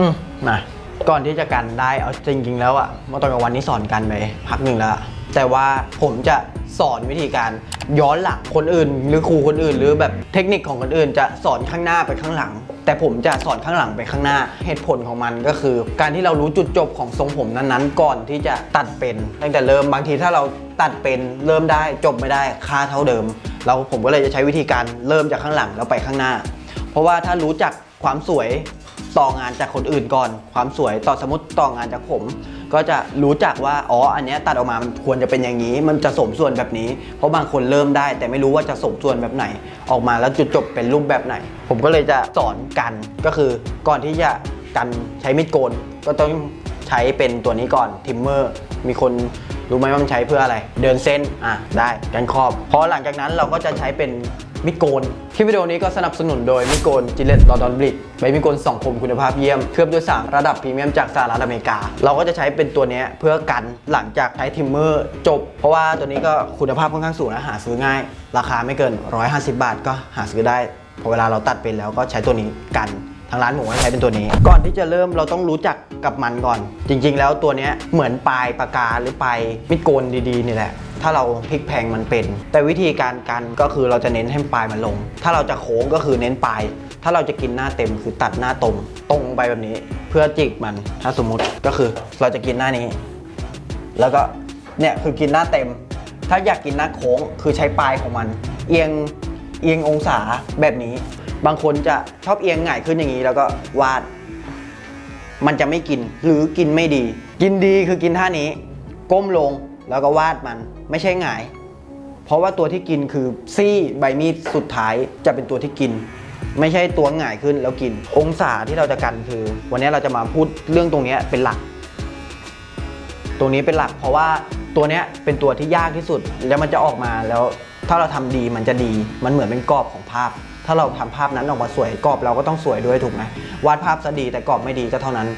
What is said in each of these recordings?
อืมมาก่อนที่จะกันได้เอาจริง ๆ แล้วอะเมื่อตอนกลางวันนี้สอนกันไปพักหนึ่งแล้วอะแต่ว่าผมจะสอนวิธีการย้อนหลังคนอื่น หรือครูคนอื่น หรือแบบเทคนิคของคนอื่น จะสอนข้างหน้าไปข้างหลัง แต่ผมจะสอนข้างหลังไปข้างหน้า เหตุผลของมันก็คือ การที่เรารู้จุดจบของทรงผมนั้นๆ ก่อนที่จะตัดเป็นตั้งแต่เริ่มบางทีถ้าเราตัดเป็นเริ่มได้จบไม่ได้ค่าเท่าเดิม เราผมก็เลยจะใช้วิธีการเริ่มจากข้างหลังแล้วไปข้างหน้า เพราะว่าถ้ารู้จักความสวย ต่องานจากคนอื่นก่อน ความสวยต่อสมมติต่องานจากผม ก็จะรู้จักว่าอ๋ออันเนี้ยตัดออกมามันควรจะเป็นอย่างนี้ มันจะสมส่วนแบบนี้ เพราะบางคนเริ่มได้ แต่ไม่รู้ว่าจะสมส่วนแบบไหน ออกมาแล้วจุดจบเป็นรูปแบบไหน ผมก็เลยจะสอนกันก็คือก่อนที่จะกันใช้มีดโกนก็ต้องใช้เป็นตัวนี้ก่อนทิมเมอร์ มีคนรู้ไหมว่ามันใช้เพื่ออะไร เดินเส้นอะได้กันขอบพอหลังจากนั้นเราก็จะใช้เป็นมิดโกนคลิปวิดีโอนี้ก็สนับสนุนโดยมิดโกนจิเลตลอดอนบลิดใบมิดโกนสองคมคุณภาพเยี่ยม เคลือบด้วยสารระดับพรีเมียมจากสหรัฐอเมริกา เราก็จะใช้เป็นตัวนี้เพื่อกันหลังจากใช้ทิมเมอร์จบ เพราะว่าตัวนี้ก็คุณภาพค่อนข้างสูงนะหาซื้อง่าย ราคาไม่เกิน 150 บาทก็หาซื้อได้พอเวลาเราตัดเป็นแล้วก็ใช้ตัวนี้กัน ทางร้านหมูก็ใช้เป็นตัวนี้ ก่อนที่จะเริ่มเราต้องรู้จักกับมันก่อน จริง ๆ แล้วตัวนี้เหมือนปลายปากกาหรือปลายมิดโกนดีๆนี่แหละ ถ้าเราพลิกแพงมันเป็น แต่วิธีการกันก็คือเราจะเน้นให้ปลายมันลง ถ้าเราจะโค้งก็คือเน้นปลาย ถ้าเราจะกินหน้าเต็มคือตัดหน้าตรงตรงไปแบบนี้ เพื่อจิกมันถ้าสมมุติก็คือเราจะกินหน้านี้ แล้วก็เนี่ยคือกินหน้าเต็ม ถ้าอยากกินหน้าโค้งคือใช้ปลายของมัน เอียงเอียงองศาแบบนี้ บางคนจะชอบเอียงหง่ายขึ้นอย่างนี้แล้วก็วาด มันจะไม่กินหรือกินไม่ดี กินดีคือกินท่านี้ ก้มลงแล้วก็วาดมันไม่ใช่หงาย เพราะว่าตัวที่กินคือซี่ใบมีดสุดท้ายจะเป็นตัวที่กิน ไม่ใช่ตัวหงายขึ้นแล้วกิน องศาที่เราจะกันคือ วันนี้เราจะมาพูดเรื่องตรงนี้เป็นหลัก ตรงนี้เป็นหลัก เพราะว่าตัวนี้เป็นตัวที่ยากที่สุดแล้วมันจะออกมาแล้วถ้าเราทำดีมันจะดี มันเหมือนเป็นกรอบของภาพ ถ้าเราทำภาพนั้นออกมาสวยกรอบเราก็ต้องสวยด้วยถูกไหมวาดภาพซะดีแต่กรอบไม่ดีก็เท่านั้น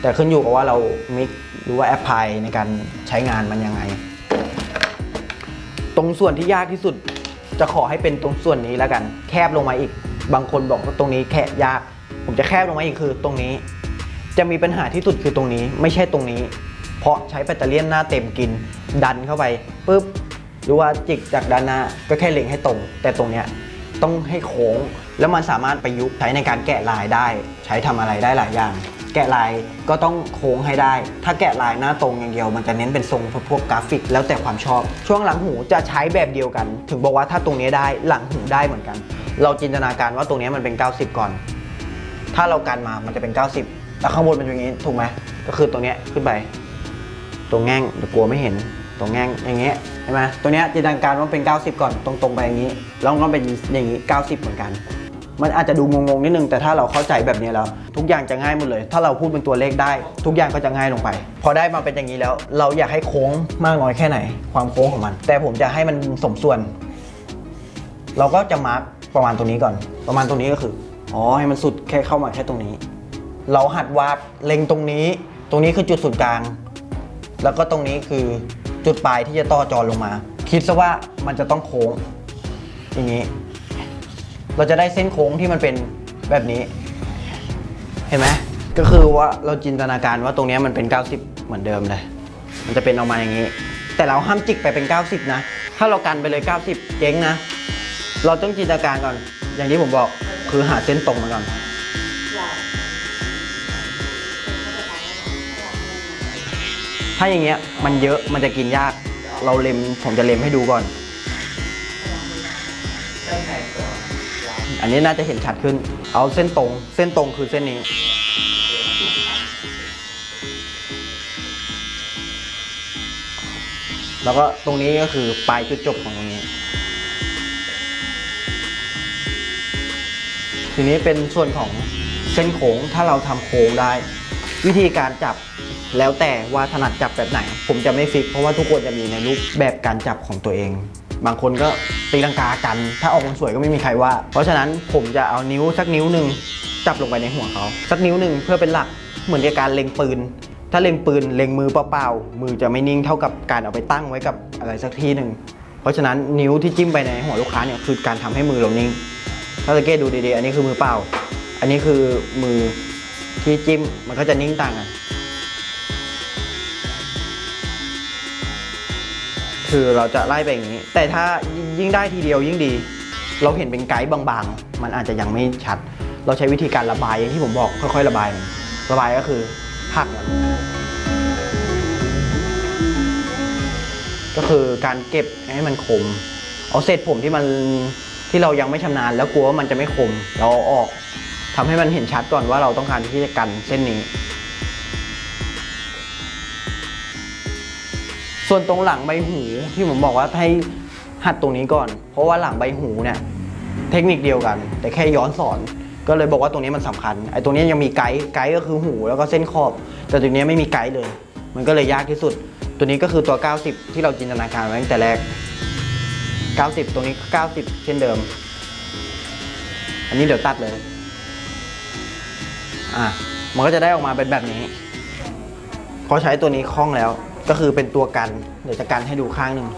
แต่ขึ้นอยู่กับว่าเรามิกหรือว่าแอปพลายในการใช้งานมันยังไง ตรงส่วนที่ยากที่สุดจะขอให้เป็นตรงส่วนนี้แล้วกัน แคบลงมาอีก บางคนบอกว่าตรงนี้แคบยาก ผมจะแคบลงมาอีกคือตรงนี้ จะมีปัญหาที่สุดคือตรงนี้ไม่ใช่ตรงนี้ เพราะใช้แบตเตอรี่ยหน้าเต็มกิน ดันเข้าไปปุ๊บหรือว่าจิกจากด้านหน้าก็แค่เล็งให้ตรง แต่ตรงเนี้ย ต้องให้โค้ง แล้วมันสามารถประยุกต์ใช้ในการแกะลายได้ ใช้ทำอะไรได้หลายอย่าง แกะลายก็ต้องโค้งให้ได้ ถ้าแกะลายหน้าตรงอย่างเดียว มันจะเน้นเป็นทรงพวกกราฟิก แล้วแต่ความชอบ ช่วงหลังหูจะใช้แบบเดียวกัน ถึงบอกว่าถ้าตรงนี้ได้หลังหูได้เหมือนกัน เราจินตนาการว่าตรงนี้มันเป็น 90 ก่อน ถ้าเรากันมามันจะเป็น 90แล้วข้างบนมันอย่างนี้ถูกไหมก็คือตรงนี้ขึ้นไป ตรงแง่งเดี๋ยวกลัวไม่เห็น ตรงแง่งอย่างเงี้ยเห็นไหมตัวเนี้ยจินตนาการว่าเป็น 90 ก่อนตรงๆไปอย่างนี้แล้วก็เป็นอย่างนี้ 90 เหมือนกัน มันอาจจะดูงงๆนิดนึงแต่ถ้าเราเข้าใจแบบนี้แล้ว ทุกอย่างจะง่ายหมดเลย ถ้าเราพูดเป็นตัวเลขได้ ทุกอย่างก็จะง่ายลงไป พอได้มาเป็นอย่างนี้แล้ว เราอยากให้โค้งมากน้อยแค่ไหน ความโค้งของมัน แต่ผมจะให้มันสมส่วน เราก็จะมาร์กประมาณตรงนี้ก่อน ประมาณตรงนี้ก็คืออ๋อให้มันสุดแค่เข้ามาแค่ตรงนี้ เราหัดวาดเล็งตรงนี้ ตรงนี้คือจุดศูนย์กลาง แล้วก็ตรงนี้คือ จุดปลายที่จะต่อจอลงมา คิดซะว่ามันจะต้องโค้งอย่างนี้ เราจะได้เส้นโค้งที่มันเป็นแบบนี้ เห็นไหมก็คือว่าเราจินตนาการว่าตรงนี้มันเป็น 90 เหมือนเดิมเลย มันจะเป็นออกมาอย่างนี้ แต่เราห้ามจิกไปเป็น 90 นะ ถ้าเรากันไปเลย 90 เจ๊งนะ เราต้องจินตนาการก่อน อย่างที่ผมบอกคือหาเส้นตรงมาก่อน ถ้าอย่างเงี้ยมันเยอะมันจะกินยาก เราเล็มผมจะเล็มให้ดูก่อน อันนี้น่าจะเห็นชัดขึ้น เอาเส้นตรง เส้นตรงคือเส้นนี้ แล้วก็ตรงนี้ก็คือปลายจุดจบของตรงนี้ทีนี้เป็นส่วนของเส้นโค้งถ้าเราทำโค้งได้ วิธีการจับ แล้วแต่ว่าถนัดจับแบบไหน ผมจะไม่ฟิก เพราะว่าทุกคนจะมีในรูปแบบการจับของตัวเอง บางคนก็ตีลังกากัน ถ้าออกมาสวยก็ไม่มีใครว่า เพราะฉะนั้นผมจะเอานิ้วสักนิ้วหนึ่งจับลงไปในหัวเขาสักนิ้วหนึ่งเพื่อเป็นหลักเหมือนกับการเล็งปืน ถ้าเล็งปืนเล็งมือเปล่าๆมือจะไม่นิ่งเท่ากับการเอาไปตั้งไว้กับอะไรสักที่หนึ่งเพราะฉะนั้นนิ้วที่จิ้มไปในหัวลูกค้าเนี่ยคือการทำให้มือเรานิ่ง ถ้าสังเกตดูดีๆ อันนี้คือมือเปล่า อันนี้คือมือที่จิ้มมันก็จะนิ่งต่างกัน คือเราจะไล่ไปอย่างนี้ แต่ถ้ายิ่งได้ทีเดียวยิ่งดี เราเห็นเป็นไกด์บางๆ มันอาจจะยังไม่ชัด เราใช้วิธีการระบายอย่างที่ผมบอกค่อยๆ ระบายมันระบายก็คือหักมันก็คือการเก็บให้มันคม เอาเศษผมที่มันที่เรายังไม่ชำนาญแล้วกลัวว่ามันจะไม่คม เราเอาออกทำให้มันเห็นชัดก่อนว่าเราต้องการที่จะกันเส้นนี้ ส่วนตรงหลังใบหูที่ผมบอกว่าให้หัดตรงนี้ก่อน เพราะว่าหลังใบหูเนี่ยเทคนิคเดียวกัน แต่แค่ย้อนสอน ก็เลยบอกว่าตรงนี้มันสำคัญไอ้ตรงนี้ยังมีไกด์ไกด์ก็คือหูแล้วก็เส้นขอบ แต่ตรงนี้ไม่มีไกด์เลย มันก็เลยยากที่สุด ตัวนี้ก็คือตัว 90 ที่เราจินตนาการไว้ตั้งแต่แรก 90 ตรงนี้ก็90 เช่นเดิม อันนี้เดี๋ยวตัดเลยอะมันก็จะได้ออกมาเป็นแบบนี้พอใช้ตัวนี้คล่องแล้ว ก็คือเป็นตัวกัน เดี๋ยวจะกันให้ดูข้างหนึ่ง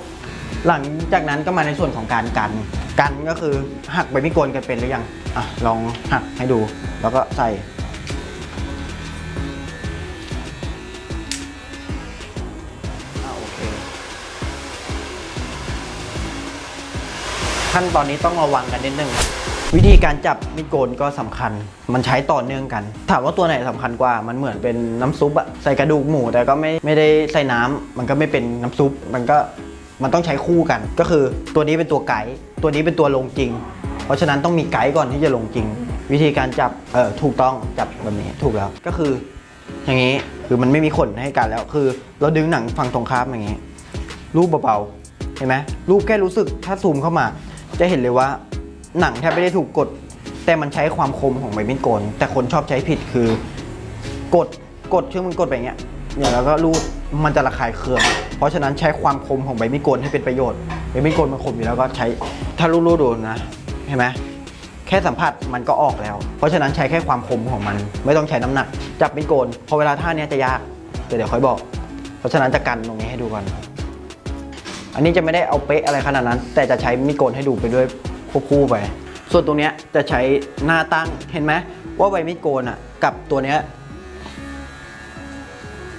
หลังจากนั้นก็มาในส่วนของการกัน กันก็คือหักใบมิโกนกันเป็นหรือยัง อะ ลองหักให้ดู แล้วก็ใส่อะโอเคขั้นตอนนี้ต้องระวังกันนิดนึง วิธีการจับมีดโกนก็สำคัญ มันใช้ต่อเนื่องกัน ถามว่าตัวไหนสำคัญกว่า มันเหมือนเป็นน้ำซุปอะใส่กระดูกหมูแต่ก็ไม่ไม่ได้ใส่น้ำมันก็ไม่เป็นน้ำซุป มันก็มันต้องใช้คู่กัน ก็คือตัวนี้เป็นตัวไกด์ตัวนี้เป็นตัวลงจริง เพราะฉะนั้นต้องมีไกด์ก่อนที่จะลงจริง วิธีการจับเออถูกต้องจับแบบนี้ถูกแล้วก็คือ อย่างนี้คือมันไม่มีขนให้กันแล้วคือ เราดึงหนังฝั่งตรงข้ามอย่างนี้รูปเบาๆเห็นไหมรูปแค่รู้สึกถ้าซูมเข้ามา จะเห็นเลยว่า หนังแทบไม่ได้ถูกกด แต่มันใช้ความคมของใบมีดโกน แต่คนชอบใช้ผิดคือกดกดเชื่อมันกดไปอย่างเงี้ยเนี่ยแล้วก็รูดมันจะระคายเคือง เพราะฉะนั้นใช้ความคมของใบมีดโกนให้เป็นประโยชน์ใบมีดโกนมันคมอยู่แล้วก็ใช้ถ้ารูดรูดดูนะเห็นไหมแค่สัมผัสมันก็ออกแล้ว เพราะฉะนั้นใช้แค่ความคมของมัน ไม่ต้องใช้น้ำหนัก จับมีดโกนพอเวลาท่าเนี้ยจะยากแต่เดี๋ยวค่อยบอก เพราะฉะนั้นจะกันตรงนี้ให้ดูก่อนอันนี้จะไม่ได้เอาเป๊ะอะไรขนาดนั้น แต่จะใช้มีดโกนให้ดูไปด้วย ควบคู่ไป ส่วนตรงเนี้ยจะใช้หน้าตั้งเห็นไหมว่าใบมีดโกนอะกับตัวเนี้ย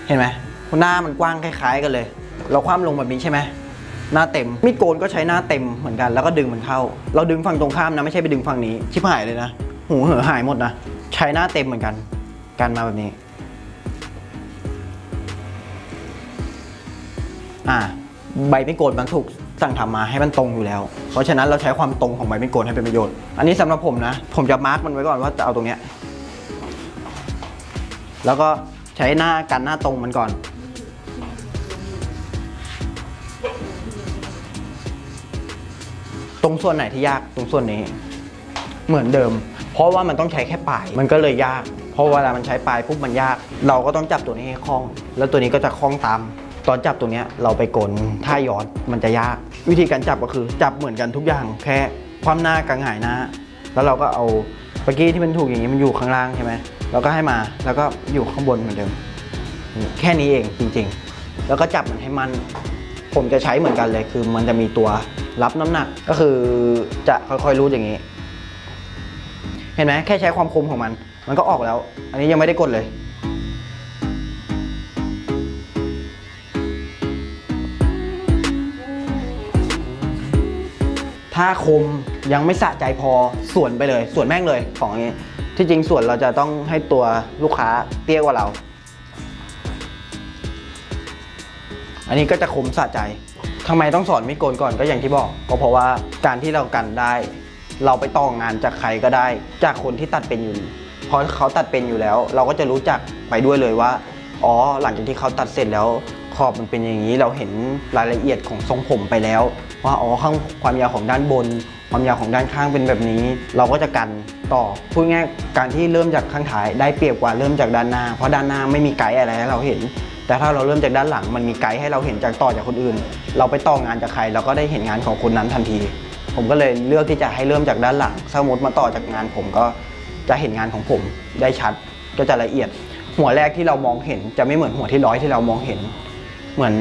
เห็นไหมหน้ามันกว้างคล้ายๆกันเลย เราคว่ำลงแบบนี้ใช่ไหมหน้าเต็มมีดโกนก็ใช้หน้าเต็มเหมือนกันแล้วก็ดึงมันเข้า เราดึงฝั่งตรงข้ามนะไม่ใช่ไปดึงฝั่งนี้ชิบหายเลยนะหูเหอหายหมดนะใช้หน้าเต็มเหมือนกัน กันมาแบบนี้อ่าใบไม่โกนมันถูก สั่งทำมาให้มันตรงอยู่แล้ว เพราะฉะนั้นเราใช้ความตรงของใบไม่โกนให้เป็นประโยชน์ อันนี้สำหรับผมนะ ผมจะมาร์กมันไว้ก่อนว่าจะเอาตรงเนี้ย แล้วก็ใช้หน้ากันหน้าตรงมันก่อน ตรงส่วนไหนที่ยากตรงส่วนนี้ เหมือนเดิม เพราะว่ามันต้องใช้แค่ปลาย มันก็เลยยาก เพราะเวลามันใช้ปลายปุ๊บมันยาก เราก็ต้องจับตัวนี้ให้คล่อง แล้วตัวนี้ก็จะคล่องตามตอนจับตัวเนี้ยเราไปกลท่าย้อนมันจะยาก วิธีการจับก็คือจับเหมือนกันทุกอย่างแค่ความหน้ากังหายหน้า แล้วเราก็เอาเมื่อกี้ที่มันถูกอย่างนี้มันอยู่ข้างล่างใช่ไหมเราก็ให้มาแล้วก็อยู่ข้างบนเหมือนเดิม แค่นี้เองจริง ๆ แล้วก็จับมันให้มัน ผมจะใช้เหมือนกันเลย คือมันจะมีตัวรับน้ำหนักก็คือจะค่อยๆรูดอย่างนี้ เห็นไหมแค่ใช้ความคมของมัน มันก็ออกแล้ว อันนี้ยังไม่ได้กดเลย ถ้าคมยังไม่สะใจพอส่วนไปเลย ส่วนแม่งเลยของอย่างนี้ที่จริงส่วนเราจะต้องให้ตัวลูกค้าเตี้ยกว่าเรา อันนี้ก็จะคมสะใจทำไมต้องสอนมิโกนก่อนก็อย่างที่บอก ก็เพราะว่าการที่เรากันได้ เราไปต่องานจากใครก็ได้ จากคนที่ตัดเป็นอยู่เพราะเขาตัดเป็นอยู่แล้ว เราก็จะรู้จักไปด้วยเลยว่า อ๋อ หลังจากที่เขาตัดเสร็จแล้ว ขอบมันเป็นอย่างนี้เราเห็นรายละเอียดของทรงผมไปแล้ว ว่าอ๋อข้างความยาวของด้านบน ความยาวของด้านข้างเป็นแบบนี้ เราก็จะกันต่อพูดง่ายการที่เริ่มจากข้างท้ายได้เปรียบกว่าเริ่มจากด้านหน้า เพราะด้านหน้าไม่มีไกด์อะไรให้เราเห็น แต่ถ้าเราเริ่มจากด้านหลังมันมีไกด์ให้เราเห็นจากต่อจากคนอื่น เราไปต่องานจากใครเราก็ได้เห็นงานของคนนั้นทันที ผมก็เลยเลือกที่จะให้เริ่มจากด้านหลังสมมติมาต่อจากงานผมก็จะเห็นงานของผมได้ชัดก็จะละเอียด หัวแรกที่เรามองเห็นจะไม่เหมือนหัวที่ร้อยที่เรามองเห็น เหมือน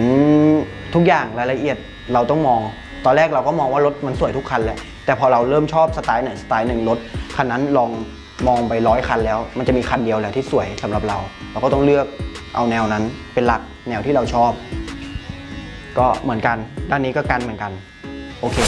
ทุกอย่างรายละเอียดเราต้องมอง ตอนแรกเราก็มองว่ารถมันสวยทุกคันแหละแต่พอเราเริ่มชอบสไตล์ไหนสไตล์หนึ่งรถคันนั้นลองมองไปร้อยคันแล้ว มันจะมีคันเดียวแหละที่สวยสำหรับเรา เราก็ต้องเลือกเอาแนวนั้นเป็นหลักแนวที่เราชอบ ก็เหมือนกัน ด้านนี้ก็กันเหมือนกัน โอเค